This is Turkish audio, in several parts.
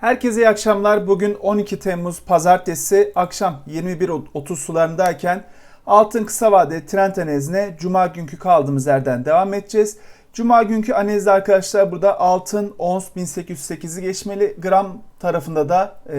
Herkese iyi akşamlar. Bugün 12 Temmuz Pazartesi akşam 21.30 sularındayken altın kısa vade trend analizine Cuma günkü kaldığımız yerden devam edeceğiz. Cuma günkü analizde arkadaşlar burada altın ons 1808'i geçmeli. Gram tarafında da e,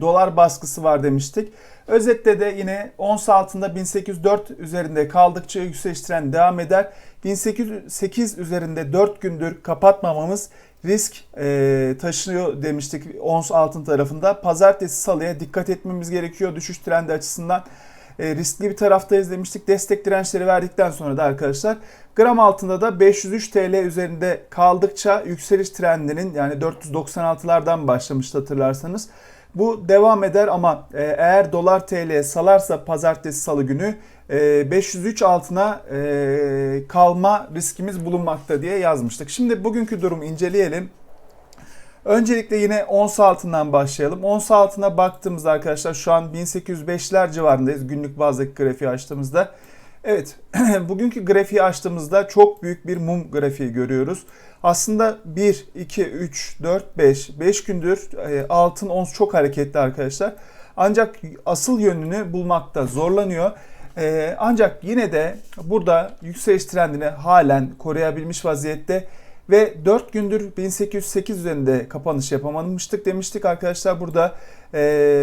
dolar baskısı var demiştik. Özette de yine ons altında 1804 üzerinde kaldıkça yükseliş trendi devam eder. 1808 üzerinde 4 gündür kapatmamamız risk e, taşıyor demiştik ons altın tarafında. Pazartesi salıya dikkat etmemiz gerekiyor düşüş trendi açısından. E, riskli bir taraftayız demiştik. Destek dirençleri verdikten sonra da arkadaşlar gram altında da 503 TL üzerinde kaldıkça yükseliş trendinin yani 496'lardan başlamıştı hatırlarsanız. Bu devam eder ama e, eğer dolar TL salarsa pazartesi salı günü 503 e, altına kalma riskimiz bulunmakta diye yazmıştık. Şimdi bugünkü durumu inceleyelim. Öncelikle yine ons altından başlayalım. Ons altına baktığımızda arkadaşlar şu an 1805'ler civarındayız günlük bazdaki grafiği açtığımızda. Evet bugünkü grafiği açtığımızda çok büyük bir mum grafiği görüyoruz. Aslında 1, 2, 3, 4, 5, 5 gündür e, altın ons çok hareketli arkadaşlar. Ancak asıl yönünü bulmakta zorlanıyor. E, ancak yine de burada yükseliş trendini halen koruyabilmiş vaziyette ve 4 gündür 1808 üzerinde kapanış yapamamıştık demiştik arkadaşlar burada e,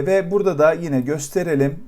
ve burada da yine gösterelim.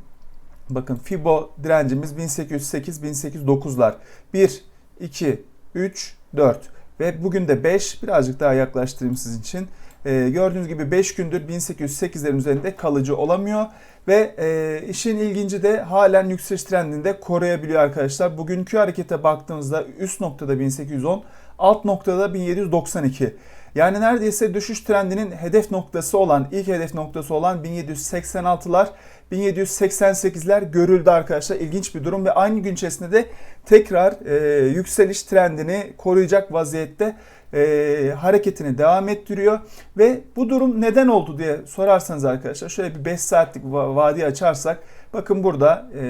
Bakın Fibo direncimiz 1808-1809'lar. 1, 2, 3, 4 ve bugün de 5 birazcık daha yaklaştırayım sizin için. Ee, gördüğünüz gibi 5 gündür 1808'lerin üzerinde kalıcı olamıyor. Ve e, işin ilginci de halen yükseliş trendinde koruyabiliyor arkadaşlar. Bugünkü harekete baktığımızda üst noktada 1810, alt noktada 1792. Yani neredeyse düşüş trendinin hedef noktası olan, ilk hedef noktası olan 1786'lar, 1788'ler görüldü arkadaşlar. İlginç bir durum ve aynı gün içerisinde de tekrar e, yükseliş trendini koruyacak vaziyette e, hareketini devam ettiriyor. Ve bu durum neden oldu diye sorarsanız arkadaşlar şöyle bir 5 saatlik vadi açarsak bakın burada e,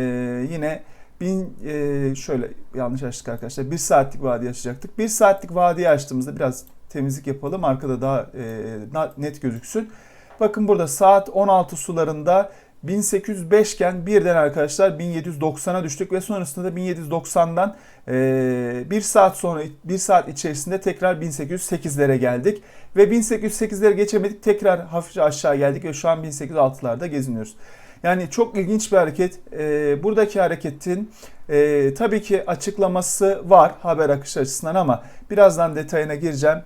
yine bin e, şöyle yanlış açtık arkadaşlar. 1 saatlik vadi açacaktık. 1 saatlik vadi açtığımızda biraz temizlik yapalım. Arkada daha e, net gözüksün. Bakın burada saat 16 sularında 1805 iken birden arkadaşlar 1790'a düştük ve sonrasında da 1790'dan e, bir saat sonra bir saat içerisinde tekrar 1808'lere geldik ve 1808'lere geçemedik tekrar hafifçe aşağı geldik ve şu an 1806'larda geziniyoruz. Yani çok ilginç bir hareket. E, buradaki hareketin e, tabii ki açıklaması var haber akışı açısından ama birazdan detayına gireceğim.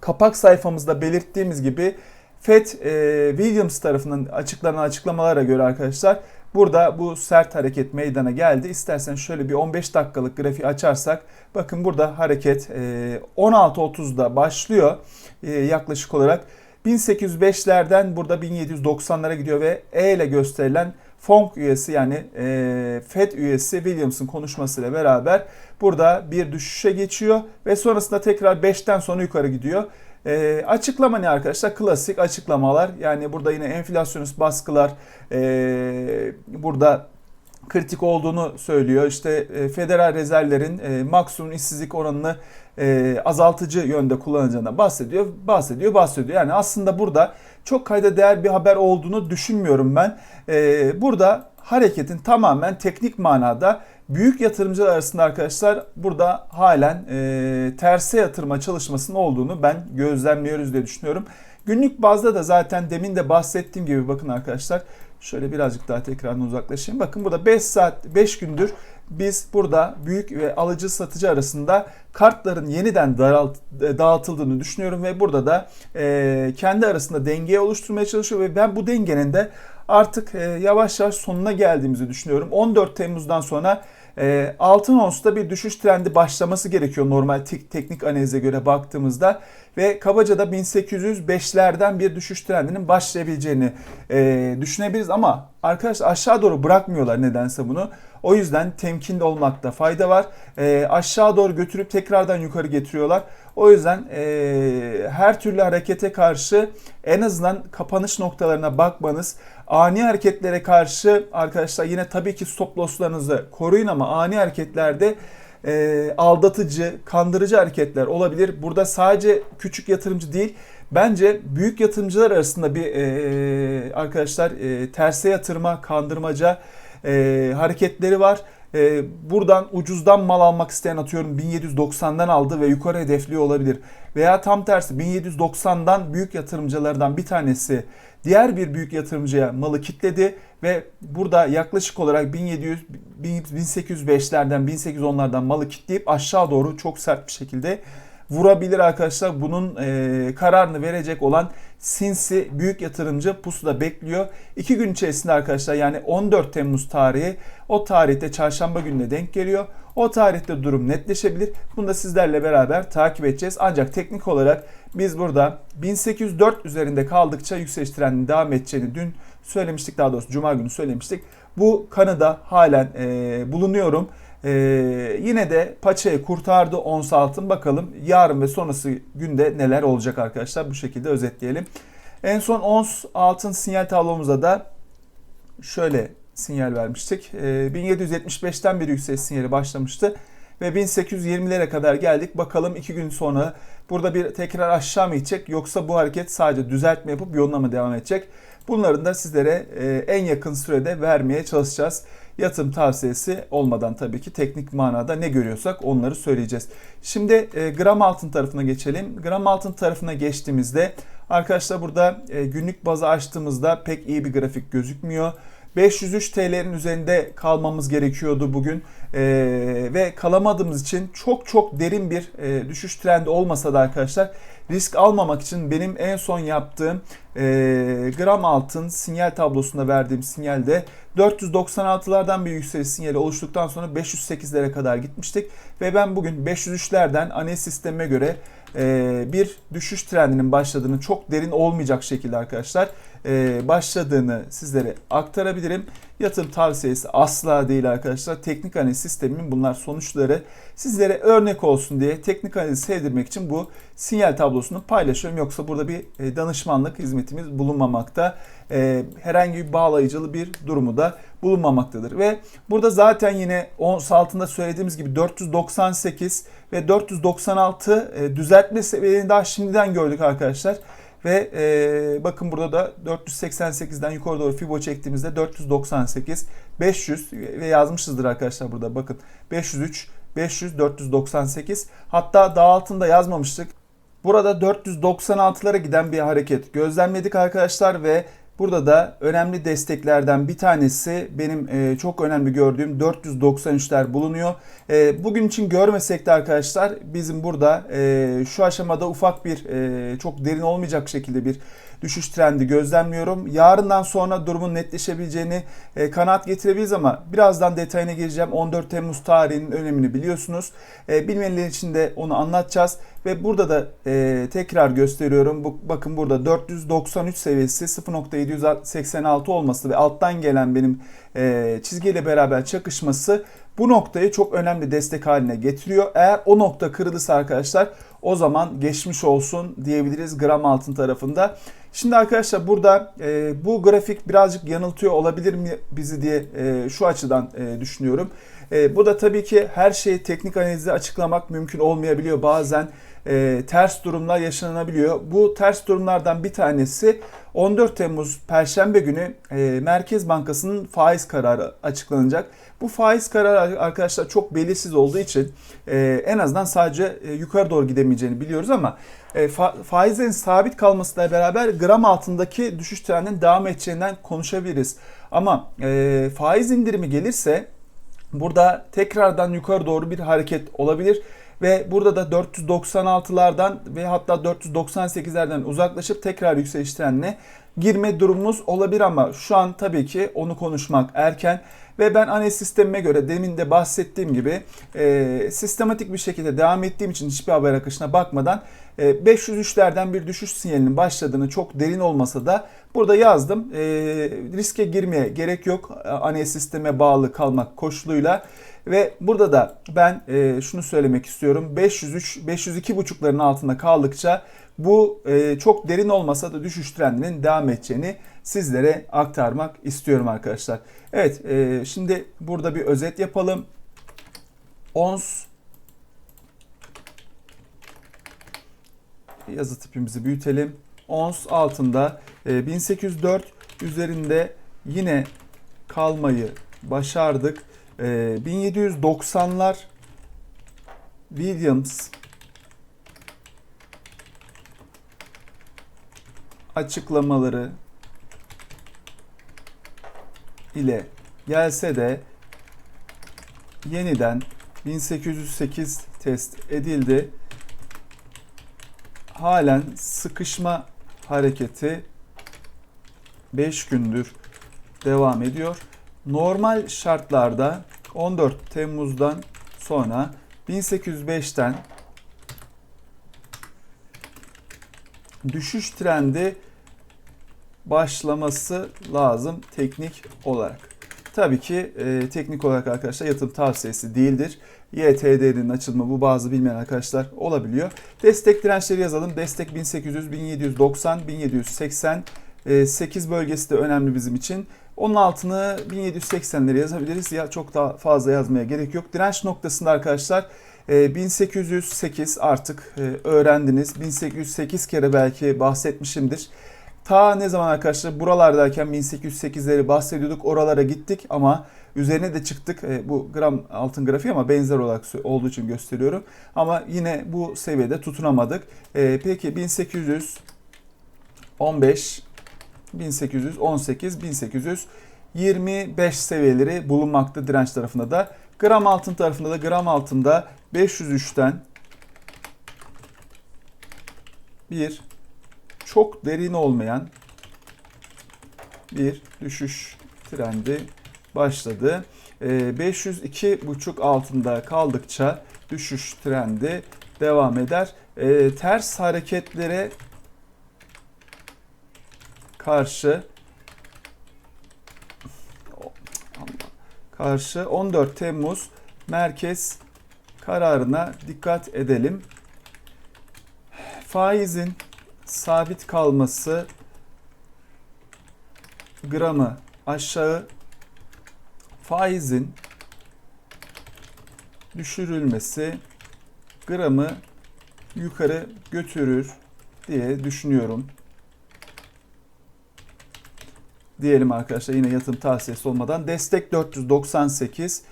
Kapak sayfamızda belirttiğimiz gibi Fed e, Williams tarafından açıklanan açıklamalara göre arkadaşlar burada bu sert hareket meydana geldi. İstersen şöyle bir 15 dakikalık grafiği açarsak bakın burada hareket e, 16.30'da başlıyor e, yaklaşık olarak. 1805'lerden burada 1790'lara gidiyor ve E ile gösterilen FONC üyesi yani e, FED üyesi Williams'ın konuşmasıyla beraber burada bir düşüşe geçiyor ve sonrasında tekrar 5'ten sonra yukarı gidiyor. E, açıklama ne arkadaşlar? Klasik açıklamalar. Yani burada yine enflasyonist baskılar e, burada kritik olduğunu söylüyor. İşte e, federal rezervlerin e, maksimum işsizlik oranını e, azaltıcı yönde kullanacağına bahsediyor. Bahsediyor, bahsediyor. Yani aslında burada çok kayda değer bir haber olduğunu düşünmüyorum ben. Burada hareketin tamamen teknik manada büyük yatırımcılar arasında arkadaşlar burada halen e, terse yatırma çalışmasının olduğunu ben gözlemliyoruz diye düşünüyorum. Günlük bazda da zaten demin de bahsettiğim gibi bakın arkadaşlar şöyle birazcık daha tekrardan uzaklaşayım. Bakın burada 5 saat 5 gündür biz burada büyük ve alıcı satıcı arasında kartların yeniden daralt, e, dağıtıldığını düşünüyorum ve burada da e, kendi arasında dengeyi oluşturmaya çalışıyor ve ben bu dengenin de artık e, yavaş yavaş sonuna geldiğimizi düşünüyorum. 14 Temmuz'dan sonra e, altın onsta bir düşüş trendi başlaması gerekiyor normal tek, teknik analize göre baktığımızda ve kabaca da 1805'lerden bir düşüş trendinin başlayabileceğini e, düşünebiliriz ama arkadaşlar aşağı doğru bırakmıyorlar nedense bunu. O yüzden temkinli olmakta fayda var. E, aşağı doğru götürüp tekrardan yukarı getiriyorlar. O yüzden e, her türlü harekete karşı en azından kapanış noktalarına bakmanız, ani hareketlere karşı arkadaşlar yine tabii ki stop losslarınızı koruyun ama ani hareketlerde e, aldatıcı, kandırıcı hareketler olabilir. Burada sadece küçük yatırımcı değil, bence büyük yatırımcılar arasında bir e, arkadaşlar e, terse yatırma, kandırmaca e, hareketleri var. E, buradan ucuzdan mal almak isteyen atıyorum 1790'dan aldı ve yukarı hedefliyor olabilir. Veya tam tersi 1790'dan büyük yatırımcılardan bir tanesi diğer bir büyük yatırımcıya malı kitledi ve burada yaklaşık olarak 1700 1805'lerden 1810'lardan malı kitleyip aşağı doğru çok sert bir şekilde vurabilir arkadaşlar. Bunun e, kararını verecek olan sinsi büyük yatırımcı pusuda bekliyor. İki gün içerisinde arkadaşlar yani 14 Temmuz tarihi o tarihte çarşamba gününe denk geliyor. O tarihte durum netleşebilir. Bunu da sizlerle beraber takip edeceğiz. Ancak teknik olarak biz burada 1804 üzerinde kaldıkça yükseliş trendinin devam edeceğini dün söylemiştik. Daha doğrusu cuma günü söylemiştik. Bu kanıda halen e, bulunuyorum. Ee, yine de paçayı kurtardı ons altın. Bakalım yarın ve sonrası günde neler olacak arkadaşlar. Bu şekilde özetleyelim. En son ons altın sinyal tablomuzda da şöyle sinyal vermiştik. Ee, 1775'ten bir yükseliş sinyali başlamıştı. Ve 1820'lere kadar geldik. Bakalım 2 gün sonra burada bir tekrar aşağı mı gidecek yoksa bu hareket sadece düzeltme yapıp yoluna mı devam edecek? Bunların da sizlere e, en yakın sürede vermeye çalışacağız yatırım tavsiyesi olmadan tabii ki teknik manada ne görüyorsak onları söyleyeceğiz. Şimdi e, gram altın tarafına geçelim. Gram altın tarafına geçtiğimizde arkadaşlar burada e, günlük bazı açtığımızda pek iyi bir grafik gözükmüyor. 503 TL'nin üzerinde kalmamız gerekiyordu bugün. Ee, ve kalamadığımız için çok çok derin bir e, düşüş trendi olmasa da arkadaşlar risk almamak için benim en son yaptığım e, gram altın sinyal tablosunda verdiğim sinyalde 496'lardan bir yükseliş sinyali oluştuktan sonra 508'lere kadar gitmiştik. Ve ben bugün 503'lerden analiz sistemime göre e, bir düşüş trendinin başladığını çok derin olmayacak şekilde arkadaşlar e, başladığını sizlere aktarabilirim. Yatırım tavsiyesi asla değil arkadaşlar. Teknik analiz sistemimin bunlar sonuçları sizlere örnek olsun diye teknik analiz sevdirmek için bu sinyal tablosunu paylaşıyorum. Yoksa burada bir e, danışmanlık hizmetimiz bulunmamakta. Herhangi bir bağlayıcılı bir durumu da bulunmamaktadır. Ve burada zaten yine ons altında söylediğimiz gibi 498 ve 496 düzeltme seviyelerini daha şimdiden gördük arkadaşlar. Ve e, bakın burada da 488'den yukarı doğru fibo çektiğimizde 498, 500 ve yazmışızdır arkadaşlar burada bakın 503, 500, 498 hatta daha altında yazmamıştık. Burada 496'lara giden bir hareket gözlemledik arkadaşlar ve Burada da önemli desteklerden bir tanesi benim e, çok önemli gördüğüm 493'ler bulunuyor. E, bugün için görmesek de arkadaşlar bizim burada e, şu aşamada ufak bir çok derin olmayacak şekilde bir düşüş trendi gözlemliyorum. Yarından sonra durumun netleşebileceğini e, kanaat getirebiliriz ama birazdan detayına gireceğim. 14 Temmuz tarihinin önemini biliyorsunuz. E, bilmeyenler için de onu anlatacağız. Ve burada da e, tekrar gösteriyorum. Bu, bakın burada 493 seviyesi 0.786 olması ve alttan gelen benim e, çizgiyle beraber çakışması bu noktayı çok önemli destek haline getiriyor. Eğer o nokta kırılırsa arkadaşlar o zaman geçmiş olsun diyebiliriz gram altın tarafında. Şimdi arkadaşlar burada e, bu grafik birazcık yanıltıyor olabilir mi bizi diye e, şu açıdan e, düşünüyorum. E, bu da tabii ki her şeyi teknik analizle açıklamak mümkün olmayabiliyor. Bazen e, ters durumlar yaşanabiliyor. Bu ters durumlardan bir tanesi 14 Temmuz Perşembe günü e, Merkez Bankası'nın faiz kararı açıklanacak. Bu faiz kararı arkadaşlar çok belirsiz olduğu için e, en azından sadece e, yukarı doğru gidemeyeceğini biliyoruz ama e, fa- faizlerin sabit kalmasıyla beraber gram altındaki düşüş trendinin devam edeceğinden konuşabiliriz. Ama e, faiz indirimi gelirse burada tekrardan yukarı doğru bir hareket olabilir ve burada da 496'lardan ve hatta 498'lerden uzaklaşıp tekrar yükseliş trendine girme durumumuz olabilir ama şu an tabii ki onu konuşmak erken ve ben analiz sistemime göre demin de bahsettiğim gibi e, sistematik bir şekilde devam ettiğim için hiçbir haber akışına bakmadan e, 503'lerden bir düşüş sinyalinin başladığını çok derin olmasa da burada yazdım. E, riske girmeye gerek yok analiz sisteme bağlı kalmak koşuluyla. Ve burada da ben e, şunu söylemek istiyorum. 503, 502 buçukların altında kaldıkça bu e, çok derin olmasa da düşüş trendinin devam edeceğini sizlere aktarmak istiyorum arkadaşlar. Evet e, şimdi burada bir özet yapalım. Ons yazı tipimizi büyütelim. Ons altında e, 1804 üzerinde yine kalmayı başardık. E, 1790'lar Williams açıklamaları ile gelse de yeniden 1808 test edildi. Halen sıkışma hareketi 5 gündür devam ediyor. Normal şartlarda 14 Temmuz'dan sonra 1805'ten düşüş trendi başlaması lazım teknik olarak. Tabii ki e, teknik olarak arkadaşlar yatırım tavsiyesi değildir. YTD'nin açılımı bu bazı bilmeyen arkadaşlar olabiliyor. Destek dirençleri yazalım. Destek 1800, 1790, 1780, 8 bölgesi de önemli bizim için. Onun altını 1780'leri yazabiliriz. Ya çok daha fazla yazmaya gerek yok. Direnç noktasında arkadaşlar 1808 artık e, öğrendiniz. 1808 kere belki bahsetmişimdir. Ta ne zaman arkadaşlar buralardayken 1808'leri bahsediyorduk. Oralara gittik ama üzerine de çıktık. E, bu gram altın grafiği ama benzer olarak olduğu için gösteriyorum. Ama yine bu seviyede tutunamadık. E, peki 1815 1818 1825 seviyeleri bulunmakta direnç tarafında da. Gram altın tarafında da gram altında 503'ten bir çok derin olmayan bir düşüş trendi başladı. 502.5 altında kaldıkça düşüş trendi devam eder. Ters hareketlere karşı karşı 14 Temmuz merkez kararına dikkat edelim. Faizin sabit kalması gramı aşağı faizin düşürülmesi gramı yukarı götürür diye düşünüyorum. Diyelim arkadaşlar yine yatırım tavsiyesi olmadan destek 498,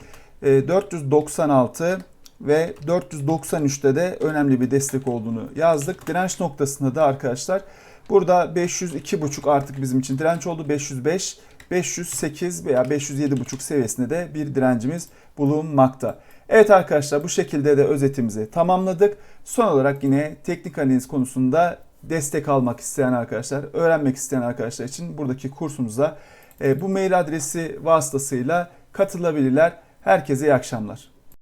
496 e, ve 493'te de önemli bir destek olduğunu yazdık. Direnç noktasında da arkadaşlar burada 502.5 artık bizim için direnç oldu. 505, 508 veya 507.5 seviyesinde de bir direncimiz bulunmakta. Evet arkadaşlar bu şekilde de özetimizi tamamladık. Son olarak yine teknik analiz konusunda destek almak isteyen arkadaşlar, öğrenmek isteyen arkadaşlar için buradaki kursumuza e, bu mail adresi vasıtasıyla katılabilirler. Herkese iyi akşamlar.